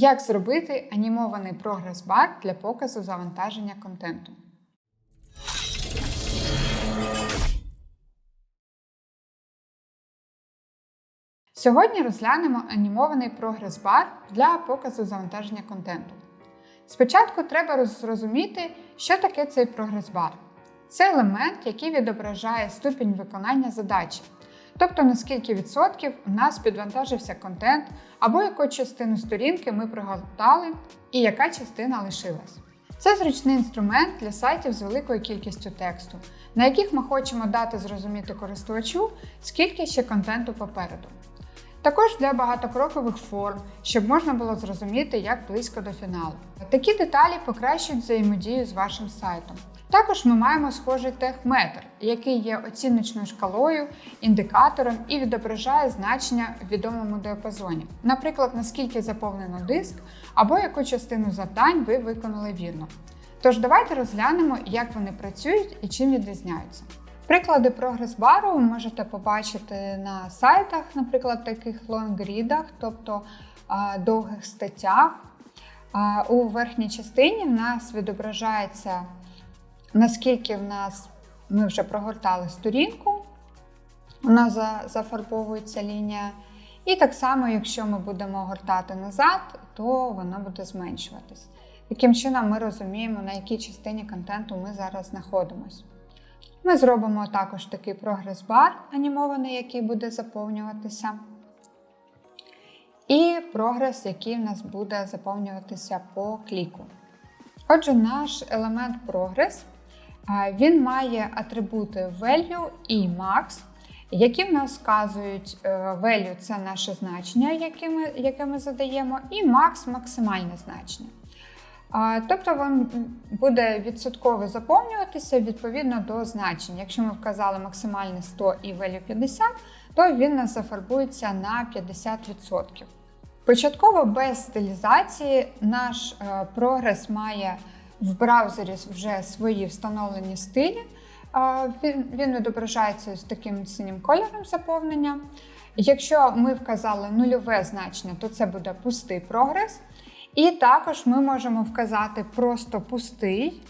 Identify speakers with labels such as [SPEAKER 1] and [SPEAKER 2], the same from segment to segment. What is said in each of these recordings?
[SPEAKER 1] Як зробити анімований прогрес-бар для показу завантаження контенту? Сьогодні розглянемо анімований прогрес-бар для показу завантаження контенту. Спочатку треба зрозуміти, що таке цей прогрес-бар. Це елемент, який відображає ступінь виконання задачі, тобто наскільки відсотків у нас підвантажився контент, або яку частину сторінки ми приготували і яка частина лишилась. Це зручний інструмент для сайтів з великою кількістю тексту, на яких ми хочемо дати зрозуміти користувачу, скільки ще контенту попереду. Також для багатокрокових форм, щоб можна було зрозуміти, як близько до фіналу. Такі деталі покращують взаємодію з вашим сайтом. Також ми маємо схожий техметр, який є оціночною шкалою, індикатором і відображає значення в відомому діапазоні. Наприклад, наскільки заповнено диск або яку частину завдань ви виконали вірно. Тож давайте розглянемо, як вони працюють і чим відрізняються. Приклади прогрес-бару ви можете побачити на сайтах, наприклад, таких лонгрідах, тобто довгих статтях. У верхній частині в нас відображається, наскільки в нас ми вже прогортали сторінку, нас зафарбовується лінія. І так само, якщо ми будемо гортати назад, то вона буде зменшуватись. Таким чином, ми розуміємо, на якій частині контенту ми зараз знаходимося. Ми зробимо також такий прогрес-бар анімований, який буде заповнюватися. І прогрес, який в нас буде заповнюватися по кліку. Отже, наш елемент прогрес він має атрибути value і max, які в нас вказують е, value це наше значення, яке ми, яке ми задаємо, і max максимальне значення. Тобто вам буде відсотково заповнюватися відповідно до значень. Якщо ми вказали максимальне 100 і value 50, то він нас зафарбується на 50%. Початково без стилізації наш е, прогрес має в браузері вже свої встановлені стилі. Він він відображається з таким синім кольором заповнення. Якщо ми вказали нульове значення, то це буде пустий прогрес. І також ми можемо вказати просто пустий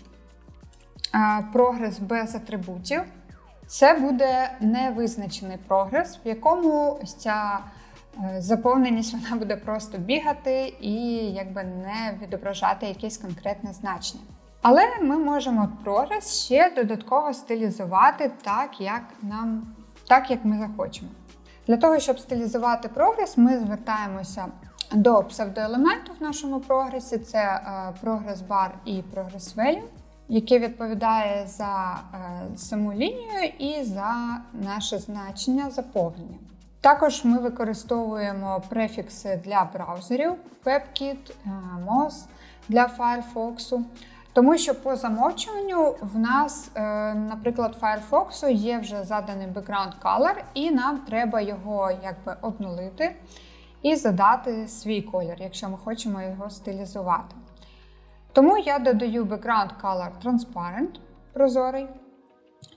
[SPEAKER 1] прогрес без атрибутів. Це буде невизначений прогрес, в якому ця заповненість вона буде просто бігати і якби не відображати якесь конкретне значення. Але ми можемо прогрес ще додатково стилізувати так, як нам, так, як ми захочемо. Для того, щоб стилізувати прогрес, ми звертаємося до псевдоелементу в нашому прогресі це е, прогрес-бар і прогрес-велю, який відповідає за е, саму лінію і за наше значення заповнення. Також ми використовуємо префікси для браузерів WebKit, е, Moz для Firefox. Тому що по замовчуванню в нас, наприклад, Firefox є вже заданий background color, і нам треба його якби обнулити і задати свій колір, якщо ми хочемо його стилізувати. Тому я додаю background color transparent прозорий.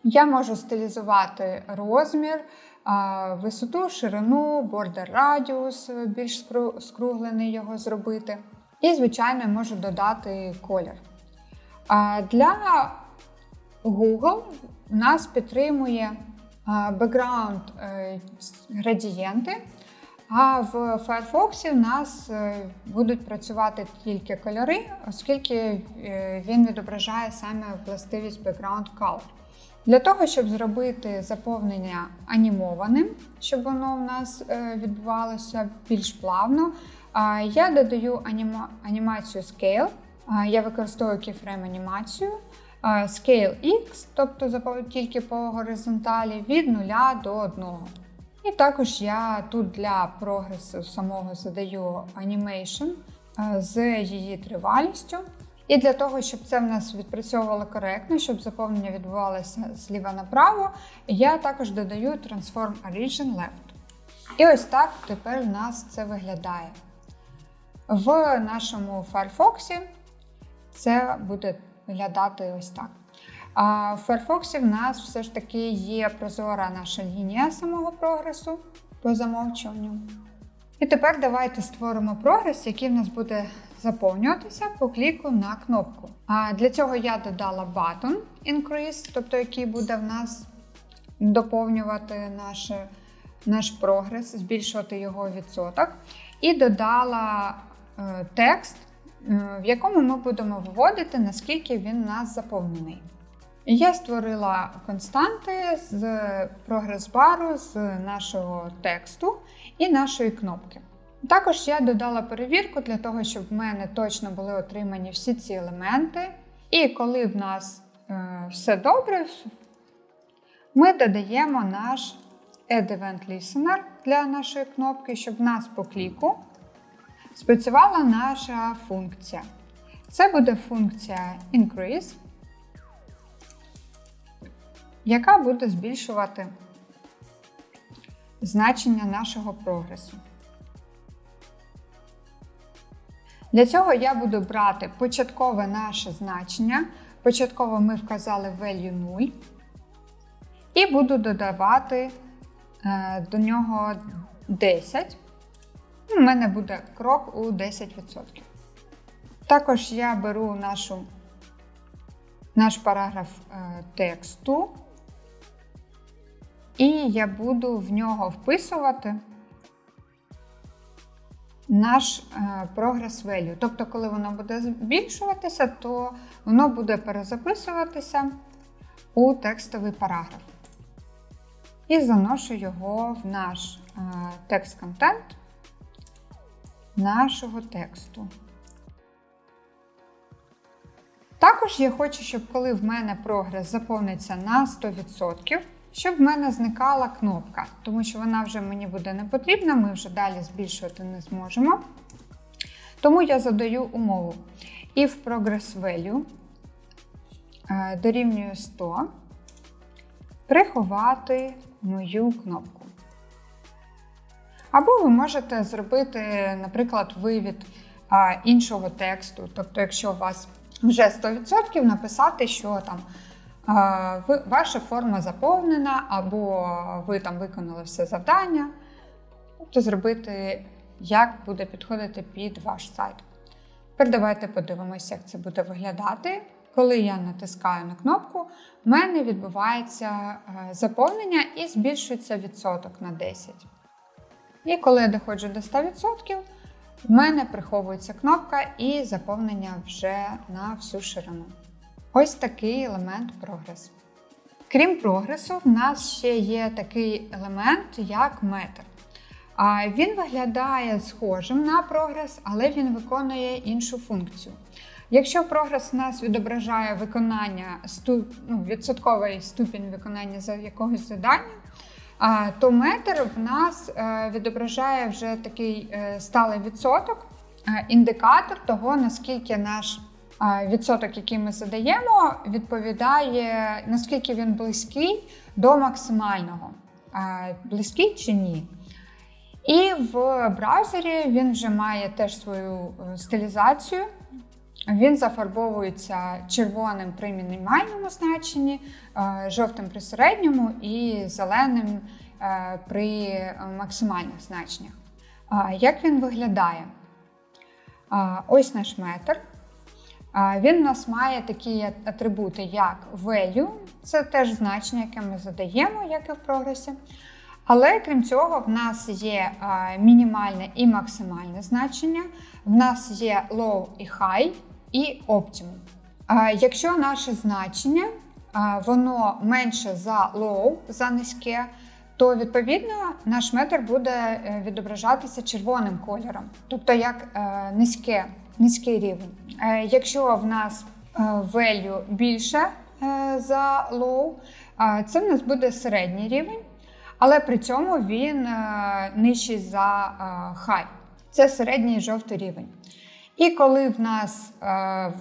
[SPEAKER 1] Я можу стилізувати розмір, висоту, ширину, бордер радіус, більш скруглений його зробити. І, звичайно, можу додати колір. Для Google нас підтримує background е, градієнти. А в Firefox в нас е, будуть працювати тільки кольори, оскільки е, він відображає саме властивість Background Color. Для того, щоб зробити заповнення анімованим, щоб воно у нас е, відбувалося більш плавно, я додаю анімацію Scale. Я використовую keyframe анімацію. Scale X, тобто тільки по горизонталі, від 0 до 1. І також я тут для прогресу самого задаю анімейшн з її тривалістю. І для того, щоб це в нас відпрацьовувало коректно, щоб заповнення відбувалося зліва направо, я також додаю Transform Origin Left. І ось так тепер у нас це виглядає. В нашому Firefox це буде виглядати ось так. А в Firefox в нас все ж таки є прозора наша лінія самого прогресу по замовчуванню. І тепер давайте створимо прогрес, який в нас буде заповнюватися по кліку на кнопку. А для цього я додала button increase, тобто який буде в нас доповнювати наш, наш прогрес, збільшувати його відсоток. І додала е, текст, е, в якому ми будемо виводити, наскільки він у нас заповнений. Я створила константи з прогрес-бару, з нашого тексту і нашої кнопки. Також я додала перевірку для того, щоб в мене точно були отримані всі ці елементи. І коли в нас е, все добре, ми додаємо наш Add Event Listener для нашої кнопки, щоб в нас по кліку спрацювала наша функція. Це буде функція Increase, яка буде збільшувати значення нашого прогресу. Для цього я буду брати початкове наше значення. Початково ми вказали value 0. І буду додавати е, до нього 10. У мене буде крок у 10%. Також я беру нашу, наш параграф е, тексту, і я буду в нього вписувати наш е, прогрес value. Тобто, коли воно буде збільшуватися, то воно буде перезаписуватися у текстовий параграф. І заношу його в наш е, текст-контент нашого тексту. Також я хочу, щоб коли в мене прогрес заповниться на 100%, щоб в мене зникала кнопка, тому що вона вже мені буде не потрібна, ми вже далі збільшувати не зможемо. Тому я задаю умову. If progress value е, дорівнює 100, приховати мою кнопку. Або ви можете зробити, наприклад, вивід іншого тексту. Тобто, якщо у вас вже 100%, написати, що там ваша форма заповнена, або ви там виконали все завдання. Тобто зробити, як буде підходити під ваш сайт. Тепер давайте подивимося, як це буде виглядати. Коли я натискаю на кнопку, в мене відбувається е, заповнення і збільшується відсоток на 10. І коли я доходжу до 100%, в мене приховується кнопка і заповнення вже на всю ширину. Ось такий елемент прогрес. Крім прогресу, в нас ще є такий елемент, як метр. Він виглядає схожим на прогрес, але він виконує іншу функцію. Якщо прогрес у нас відображає виконання ну, відсотковий ступінь виконання за якогось завдання, то метр в нас е, відображає вже такий е, сталий відсоток, е, індикатор того, наскільки наш відсоток, який ми задаємо, відповідає, наскільки він близький до максимального. Близький чи ні. І в браузері він вже має теж свою стилізацію. Він зафарбовується червоним при мінімальному значенні, е, жовтим при середньому і зеленим е, при максимальних значеннях. Як він виглядає? Ось наш метр. Він у нас має такі атрибути, як value, це теж значення, яке ми задаємо, як і в прогресі. Але крім цього, в нас є мінімальне і максимальне значення, в нас є low і high і оптимум. Якщо наше значення воно менше за low, за низьке, то відповідно наш метр буде е, відображатися червоним кольором, тобто як е, низьке, низький рівень. Е, якщо в нас value більше за low, це в нас буде середній рівень, але при цьому він нижчий за high. Це середній жовтий рівень. І коли в нас е,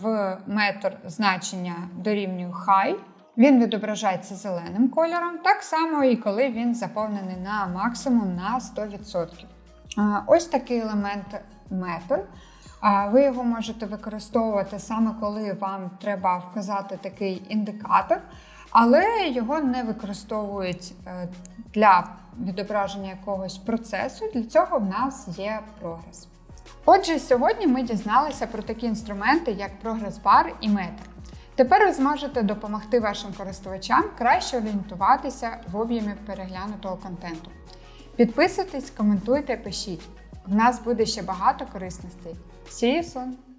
[SPEAKER 1] в метр значення дорівнює high, він відображається зеленим кольором, так само і коли він заповнений на максимум на 100%. Е, ось такий елемент метр. Ви його можете використовувати саме коли вам треба вказати такий індикатор. але його не використовують е, для відображення якогось процесу. Для цього в нас є прогрес. Отже, сьогодні ми дізналися про такі інструменти, як прогрес-бар і метр. Тепер ви зможете допомогти вашим користувачам краще орієнтуватися в об'ємі переглянутого контенту. Підписуйтесь, коментуйте, пишіть. В нас буде ще багато корисностей. Soon!